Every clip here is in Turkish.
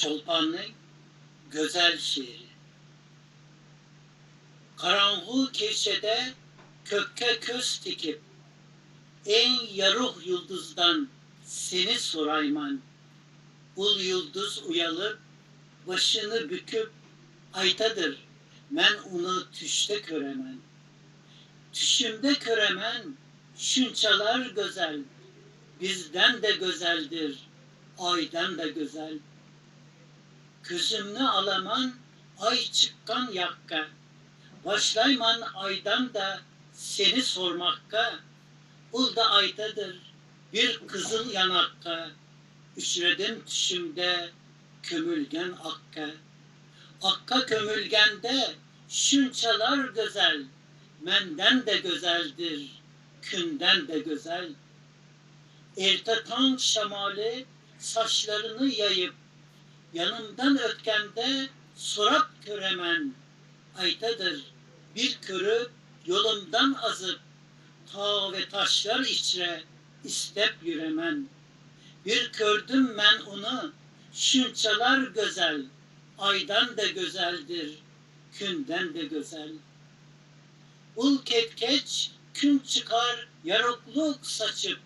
Çolpanlı güzel şiiri. Karanlığı keçede kökke köz dikip en yarık yıldızdan seni sorayman. Ul yıldız uyalıp başını büküp aytadır. Men onu tüşte köremen. Tüşümde köremen şunçalar güzel. Bizden de güzeldir. Aydan da güzel. Közümnü alaman ay çıkkan yakka. Başlayman aydan da seni sormakka. Ul da aydadır bir kızıl yanakka. Üçredim tüşümde kömülgen akka. Akka kömülgende şunçalar güzel. Menden de güzeldir. Künden de güzel. Ertatan şamali saçlarını yayıp yanımdan ötkende sorat köremen aytadır. Bir körü yolumdan azıp ta ve taşlar içre istep yüremen. Bir kördüm men onu şunçalar güzel aydan da güzeldir künden de güzel ul ketkeç kün çıkar yarokluk saçıp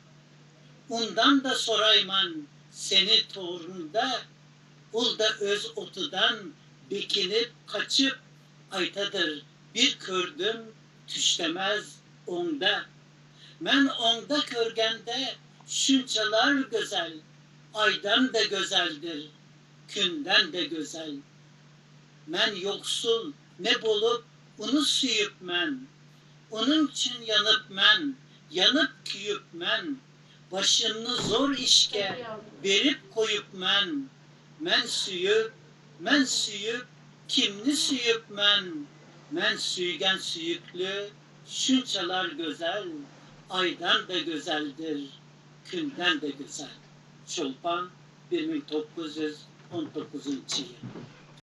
Undan da sorayman seni torunda, Ulda öz otudan bikinip kaçıp, Aytadır bir kördüm tüşlemez onda. Men onda körgende şunçalar güzel, Aydan da güzeldir, künden de güzel. Men yoksul ne bulup onu süyüp men, Onun için yanıp men, yanıp küyüp men, başımını zor işke verip koyup men men süyüp men süyüp kimni süyüp men men süygen süyüklü şunçalar güzel aydan da güzeldir künden de güzel Çolpan 1919. yıl